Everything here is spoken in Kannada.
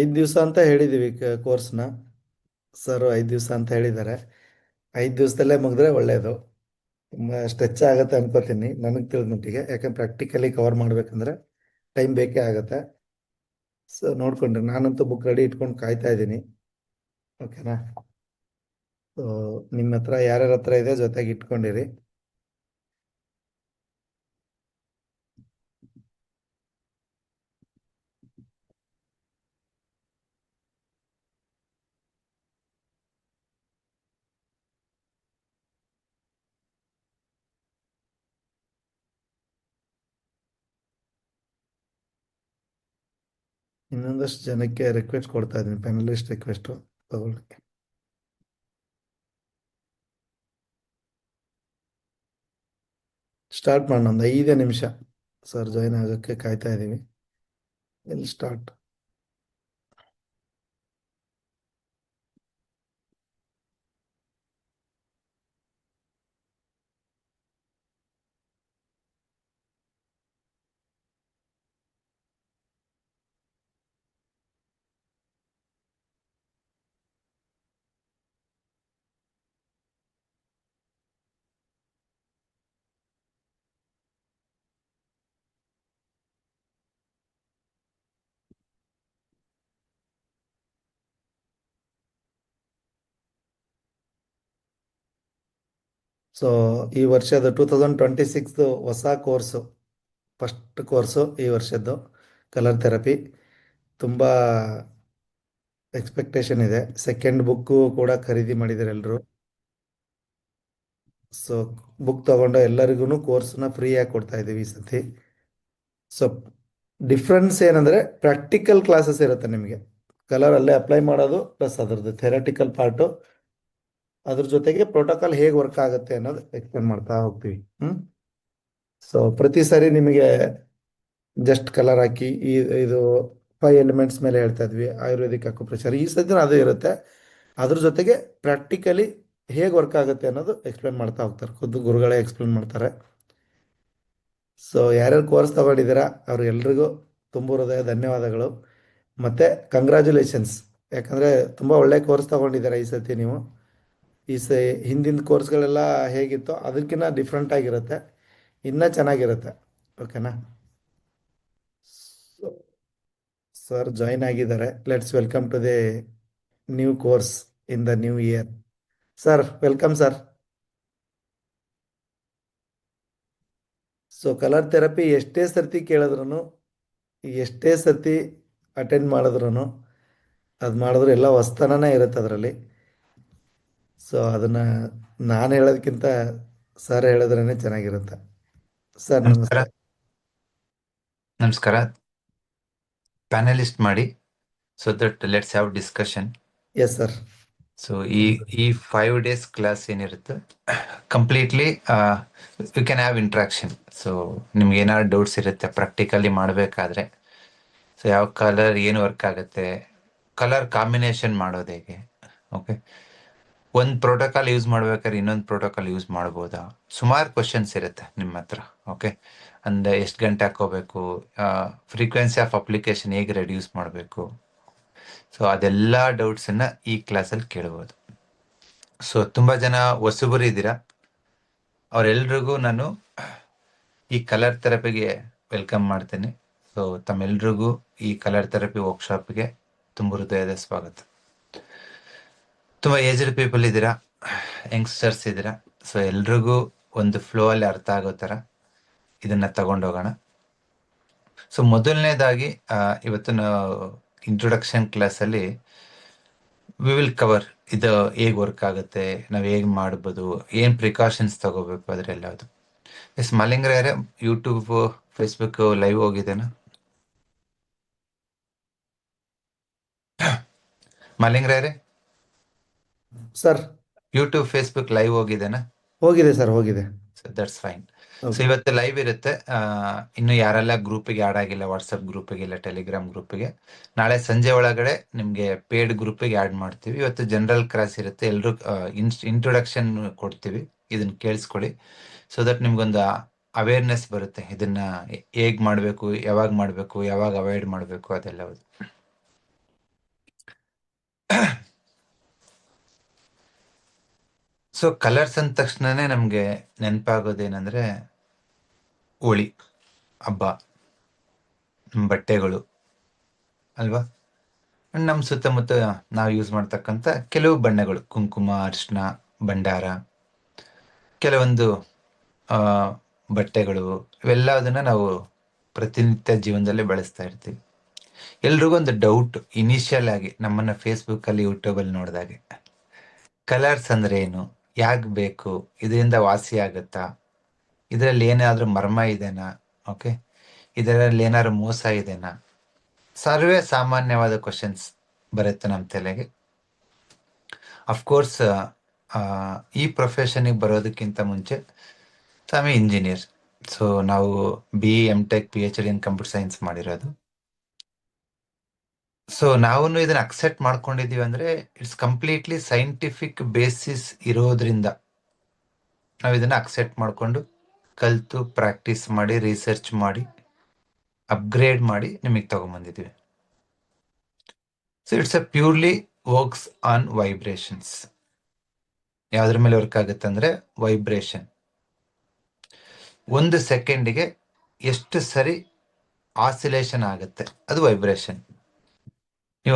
ಐದು ದಿವಸ ಅಂತ ಹೇಳಿದ್ದೀವಿ ಕೋರ್ಸ್ನ ಸರ್ ಐದು ದಿವಸ ಅಂತ ಹೇಳಿದ್ದಾರೆ ಐದು ದಿವಸದಲ್ಲೇ ಮುಗಿದ್ರೆ ಒಳ್ಳೆಯದು ಸ್ಟ್ರೆಚ್ ಆಗುತ್ತೆ ಅನ್ಕೋತೀನಿ. ನನಗೆ ತಿಳಿದ ಮಟ್ಟಿಗೆ. ಯಾಕಂದ್ರೆ ಪ್ರಾಕ್ಟಿಕಲಿ ಕವರ್ ಮಾಡಬೇಕಂದ್ರೆ ಟೈಮ್ ಬೇಕೇ ಆಗುತ್ತೆ. ಸೊ ನೋಡ್ಕೊಂಡ್ರಿ. ನಾನಂತೂ ಬುಕ್ ರೆಡಿ ಇಟ್ಕೊಂಡು ಕಾಯ್ತಾ ಇದ್ದೀನಿ. ಓಕೆನಾ ಸೊ ನಿಮ್ಮ ಹತ್ರ ಯಾರ್ಯಾರ ಹತ್ರ ಇದೆ, ಜೊತೆಗೆ ಇಟ್ಕೊಂಡಿರಿ. ಇನ್ನೊಂದಷ್ಟು ಜನಕ್ಕೆ ರಿಕ್ವೆಸ್ಟ್ ಕೊಡ್ತಾ ಇದ್ದೀನಿ ಪೆನಲಿಸ್ಟ್ ರಿಕ್ವೆಸ್ಟ್ ತಗೊಳ್ಳಿಕ್ಕೆ. ಸ್ಟಾರ್ಟ್ ಮಾಡೋಣ, ಒಂದು ಐದೇ ನಿಮಿಷ. ಸರ್ ಜಾಯ್ನ್ ಆಗೋಕ್ಕೆ ಕಾಯ್ತಾ ಇದ್ದೀವಿ. ಎಲ್ಲಿ ಸ್ಟಾರ್ಟ್ ಸೊ ಈ ವರ್ಷದ ಟೂ ತೌಸಂಡ್ ಟ್ವೆಂಟಿ ಸಿಕ್ಸ್ದು ಹೊಸ ಕೋರ್ಸು ಫಸ್ಟ್ ಕೋರ್ಸು ಈ ವರ್ಷದ್ದು ಕಲರ್ ಥೆರಪಿ ತುಂಬ ಎಕ್ಸ್ಪೆಕ್ಟೇಷನ್ ಇದೆ. ಸೆಕೆಂಡ್ ಬುಕ್ಕು ಕೂಡ ಖರೀದಿ ಮಾಡಿದ್ದಾರೆ ಎಲ್ಲರೂ ಸೊ ಬುಕ್ ತಗೊಂಡು ಎಲ್ಲರಿಗೂ ಕೋರ್ಸ್ನ ಫ್ರೀಯಾಗಿ ಕೊಡ್ತಾ ಇದ್ದೀವಿ ಈ ಸತಿ ಸೊ ಡಿಫ್ರೆನ್ಸ್ ಏನಂದರೆ ಪ್ರಾಕ್ಟಿಕಲ್ ಕ್ಲಾಸಸ್ ಇರುತ್ತೆ ನಿಮಗೆ. ಕಲರ್ ಅಲ್ಲೇ ಅಪ್ಲೈ ಮಾಡೋದು ಪ್ಲಸ್ ಅದರದ್ದು ಥೆರಟಿಕಲ್ ಪಾರ್ಟು ಅದ್ರ ಜೊತೆಗೆ ಪ್ರೋಟೋಕಾಲ್ ಹೇಗೆ ವರ್ಕ್ ಆಗುತ್ತೆ ಅನ್ನೋದು ಎಕ್ಸ್ಪ್ಲೇನ್ ಮಾಡ್ತಾ ಹೋಗ್ತೀವಿ. ಹ್ಮ್? ಸೊ ಪ್ರತಿ ಸಾರಿ ನಿಮಗೆ ಜಸ್ಟ್ ಕಲರ್ ಹಾಕಿ ಈ, ಇದು ಫೈವ್ ಎಲಿಮೆಂಟ್ಸ್ ಮೇಲೆ ಹೇಳ್ತಾ ಇದ್ವಿ, ಆಯುರ್ವೇದಿಕ್ ಅಕ್ಯುಪ್ರೆಷರ್ ಈ ಸದ್ಯ ಅದು ಇರುತ್ತೆ. ಅದ್ರ ಜೊತೆಗೆ ಪ್ರಾಕ್ಟಿಕಲಿ ಹೇಗೆ ವರ್ಕ್ ಆಗುತ್ತೆ ಅನ್ನೋದು ಎಕ್ಸ್ಪ್ಲೇನ್ ಮಾಡ್ತಾ ಹೋಗ್ತಾರೆ. ಖುದ್ದು ಗುರುಗಳೇ ಎಕ್ಸ್ಪ್ಲೇನ್ ಮಾಡ್ತಾರೆ. ಸೊ ಯಾರ್ಯಾರು ಕೋರ್ಸ್ ತಗೊಂಡಿದ್ದೀರಾ, ಅವ್ರಿಗೆಲ್ರಿಗೂ ತುಂಬ ಹೃದಯ ಧನ್ಯವಾದಗಳು. ಮತ್ತೆ ಕಂಗ್ರ್ಯಾಚುಲೇಷನ್ಸ್ ಯಾಕಂದರೆ ತುಂಬ ಒಳ್ಳೆ ಕೋರ್ಸ್ ತಗೊಂಡಿದ್ದೀರಾ ಈ ಸರ್ತಿ ನೀವು. ಈ ಸ ಹಿಂದಿನ ಕೋರ್ಸ್ಗಳೆಲ್ಲ ಹೇಗಿತ್ತೋ ಅದಕ್ಕಿಂತ ಡಿಫ್ರೆಂಟ್ ಆಗಿರುತ್ತೆ. ಇನ್ನೂ ಚೆನ್ನಾಗಿರುತ್ತೆ. ಓಕೆನಾ ಸರ್ ಜಾಯಿನ್ ಆಗಿದ್ದಾರೆ. Let's welcome to the new course in the new year sir welcome sir so colour therapy ಎಷ್ಟೇ ಸರ್ತಿ ಕೇಳಿದ್ರು ಎಷ್ಟೇ ಸರ್ತಿ ಅಟೆಂಡ್ ಮಾಡಿದ್ರು ಅದು ಮಾಡಿದ್ರು ಎಲ್ಲ ಹೊಸ್ತನನೇ ಇರುತ್ತೆ ಅದರಲ್ಲಿ. ಸೊ ಅದನ್ನ ನಾನು ಹೇಳೋದಕ್ಕಿಂತ ಸರ್ ಹೇಳಿದ್ರೇನೆ ಚೆನ್ನಾಗಿರುತ್ತೆ. ಸರ್ ನಮಸ್ಕಾರ. ನಮಸ್ಕಾರ. ಪ್ಯಾನಲಿಸ್ಟ್ ಮಾಡಿ. So that let's have discussion yes sir so ಈ ಈ ಫೈವ್ ಡೇಸ್ ಕ್ಲಾಸ್ ಏನಿರುತ್ತೆ? Completely you can have interaction so ನಿಮ್ಗೆ ಏನಾದ್ರು ಡೌಟ್ಸ್ ಇರುತ್ತೆ ಪ್ರಾಕ್ಟಿಕಲಿ ಮಾಡಬೇಕಾದ್ರೆ. ಸೊ ಯಾವ ಕಲರ್ ಏನು ವರ್ಕ್ ಆಗುತ್ತೆ? ಕಲರ್ ಕಾಂಬಿನೇಷನ್ ಮಾಡೋದು ಹೇಗೆ? ಓಕೆ ಒಂದು ಪ್ರೋಟೋಕಾಲ್ ಯೂಸ್ ಮಾಡ್ಬೇಕಾದ್ರೆ ಇನ್ನೊಂದು ಪ್ರೋಟೋಕಾಲ್ ಯೂಸ್ ಮಾಡ್ಬೋದಾ? ಸುಮಾರು ಕ್ವಶನ್ಸ್ ಇರುತ್ತೆ ನಿಮ್ಮ ಹತ್ರ ಓಕೆ ಅಂದರೆ ಎಷ್ಟು ಗಂಟೆ ಹಾಕೋಬೇಕು ಫ್ರೀಕ್ವೆನ್ಸಿ ಆಫ್ ಅಪ್ಲಿಕೇಶನ್ ಹೇಗೆ ರೆಡ್ಯೂಸ್ ಮಾಡಬೇಕು? ಸೊ ಅದೆಲ್ಲ ಡೌಟ್ಸನ್ನ ಈ ಕ್ಲಾಸಲ್ಲಿ ಕೇಳ್ಬೋದು. ಸೊ ತುಂಬ ಜನ ಹೊಸಬರು ಇದ್ದೀರಾ? ಅವರೆಲ್ರಿಗೂ ನಾನು ಈ ಕಲರ್ ಥೆರಪಿಗೆ ವೆಲ್ಕಮ್ ಮಾಡ್ತೇನೆ. ಸೊ ತಮ್ಮೆಲ್ರಿಗೂ ಈ ಕಲರ್ ಥೆರಪಿ ವರ್ಕ್ಶಾಪ್ಗೆ ತುಂಬ ಹೃದಯದ ಸ್ವಾಗತ. ತುಂಬ ಏಜ್ಡ್ ಪೀಪಲ್ ಇದ್ದೀರಾ? ಯಂಗ್ಸ್ಟರ್ಸ್ ಇದ್ದೀರಾ? ಸೊ ಎಲ್ರಿಗೂ ಒಂದು ಫ್ಲೋ ಅಲ್ಲಿ ಅರ್ಥ ಆಗೋ ತರ ಇದನ್ನ ತಗೊಂಡೋಗೋಣ. ಸೊ ಮೊದಲನೇದಾಗಿ ಇವತ್ತಿನ ಇಂಟ್ರೊಡಕ್ಷನ್ ಕ್ಲಾಸಲ್ಲಿ ವಿ ವಿಲ್ ಕವರ್ ಇದು ಹೇಗೆ ವರ್ಕ್ ಆಗುತ್ತೆ, ನಾವು ಹೇಗೆ ಮಾಡ್ಬೋದು, ಏನು ಪ್ರಿಕಾಷನ್ಸ್ ತಗೋಬೇಕು ಅದರೆಲ್ಲದು yes ಮಲಿಂಗ್ರೆ YouTube Facebook live ಹೋಗಿದ್ದೇನಾ? ಮಲಿಂಗ್ರೆ sir YouTube Facebook live ಹೋಗಿದೆನಾ? ಹೋಗಿದೆ ಸರ್ ಹೋಗಿದೆ. ದಟ್ಸ್ ಫೈನ್ ಸೊ ಇವತ್ತು ಲೈವ್ ಇರುತ್ತೆ. ಇನ್ನು ಯಾರೆಲ್ಲ ಗ್ರೂಪಿಗೆ ಆಡ್ ಆಗಿಲ್ಲ ವಾಟ್ಸಪ್ ಗ್ರೂಪಿಗೆ ಇಲ್ಲ ಟೆಲಿಗ್ರಾಮ್ ಗ್ರೂಪಿಗೆ ನಾಳೆ ಸಂಜೆ ಒಳಗಡೆ ನಿಮ್ಗೆ ಪೇಡ್ ಗ್ರೂಪಿಗೆ ಆಡ್ ಮಾಡ್ತೀವಿ. ಇವತ್ತು ಜನರಲ್ ಕ್ರಾಸ್ ಇರುತ್ತೆ. ಎಲ್ಲರೂ ಇಂಟ್ರೊಡಕ್ಷನ್ ಕೊಡ್ತೀವಿ. ಇದನ್ನ ಕೇಳಿಸ್ಕೊಳ್ಳಿ. ಸೊ ದಟ್ ನಿಮ್ಗೊಂದು ಅವೇರ್ನೆಸ್ ಬರುತ್ತೆ. ಇದನ್ನ ಹೇಗ್ ಮಾಡಬೇಕು ಯಾವಾಗ ಮಾಡಬೇಕು ಯಾವಾಗ ಅವಾಯ್ಡ್ ಮಾಡಬೇಕು ಅದೆಲ್ಲ. ಸೊ ಕಲರ್ಸ್ ಅಂದ ತಕ್ಷಣನೇ ನಮಗೆ ನೆನಪಾಗೋದೇನೆಂದರೆ ಹೋಳಿ, ಹಬ್ಬ ಬಟ್ಟೆಗಳು, ಅಲ್ವಾ? ನಮ್ಮ ಸುತ್ತಮುತ್ತ ನಾವು ಯೂಸ್ ಮಾಡ್ತಕ್ಕಂಥ ಕೆಲವು ಬಣ್ಣಗಳು, ಕುಂಕುಮ ಅರಿಶಿನ ಭಂಡಾರ, ಕೆಲವೊಂದು ಬಟ್ಟೆಗಳು, ಇವೆಲ್ಲದನ್ನ ನಾವು ಪ್ರತಿನಿತ್ಯ ಜೀವನದಲ್ಲಿ ಬಳಸ್ತಾ ಇರ್ತೀವಿ. ಎಲ್ರಿಗೂ ಒಂದು ಡೌಟ್ ಇನಿಷಿಯಲ್ ಆಗಿ ನಮ್ಮನ್ನ ಫೇಸ್ಬುಕ್ ಅಲ್ಲಿ ಯೂಟ್ಯೂಬ್ ಅಲ್ಲಿ ನೋಡಿದಾಗೆ. ಕಲರ್ಸ್ ಅಂದ್ರೆ ಏನು? ಯಾಕೆ ಬೇಕು ಇದರಿಂದ ವಾಸಿ ಆಗುತ್ತಾ ಇದರಲ್ಲಿ ಏನಾದರೂ ಮರ್ಮ ಇದೆನಾ? ಓಕೆ ಇದರಲ್ಲಿ ಏನಾದ್ರು ಮೋಸ ಇದೆನಾ? ಸರ್ವೇ ಸಾಮಾನ್ಯವಾದ ಕ್ವಶನ್ಸ್ ಬರುತ್ತೆ ನಮ್ಮ ತಲೆಗೆ. ಅಫ್ಕೋರ್ಸ್ ಈ ಪ್ರೊಫೆಷನಿಗೆ ಬರೋದಕ್ಕಿಂತ ಮುಂಚೆ ಸ್ವಾಮಿ ಇಂಜಿನಿಯರ್ ಸೊ ನಾವು B M tech P H D in computer science ಮಾಡಿರೋದು. ಸೊ ನಾವು ಇದನ್ನ ಅಕ್ಸೆಪ್ಟ್ ಮಾಡ್ಕೊಂಡಿದೀವಿ ಅಂದ್ರೆ ಇಟ್ಸ್ ಕಂಪ್ಲೀಟ್ಲಿ ಸೈಂಟಿಫಿಕ್ ಬೇಸಿಸ್ ಇರೋದ್ರಿಂದ. ನಾವು ಇದನ್ನ ಅಕ್ಸೆಪ್ಟ್ ಮಾಡ್ಕೊಂಡು, ಕಲಿತು ಪ್ರಾಕ್ಟೀಸ್ ಮಾಡಿ ರಿಸರ್ಚ್ ಮಾಡಿ ಅಪ್ಗ್ರೇಡ್ ಮಾಡಿ ನಿಮಗೆ ತಗೊಂಬಂದಿದ್ದೀವಿ. So it's uh purely works on vibrations ಯಾವ್ದ್ರ ಮೇಲೆ ವರ್ಕ್ ಆಗುತ್ತೆ ಅಂದ್ರೆ ವೈಬ್ರೇಷನ್ ಒಂದು ಸೆಕೆಂಡಿಗೆ ಎಷ್ಟು ಸರಿ ಆಸಿಲೇಷನ್ ಆಗುತ್ತೆ, ಅದು ವೈಬ್ರೇಷನ್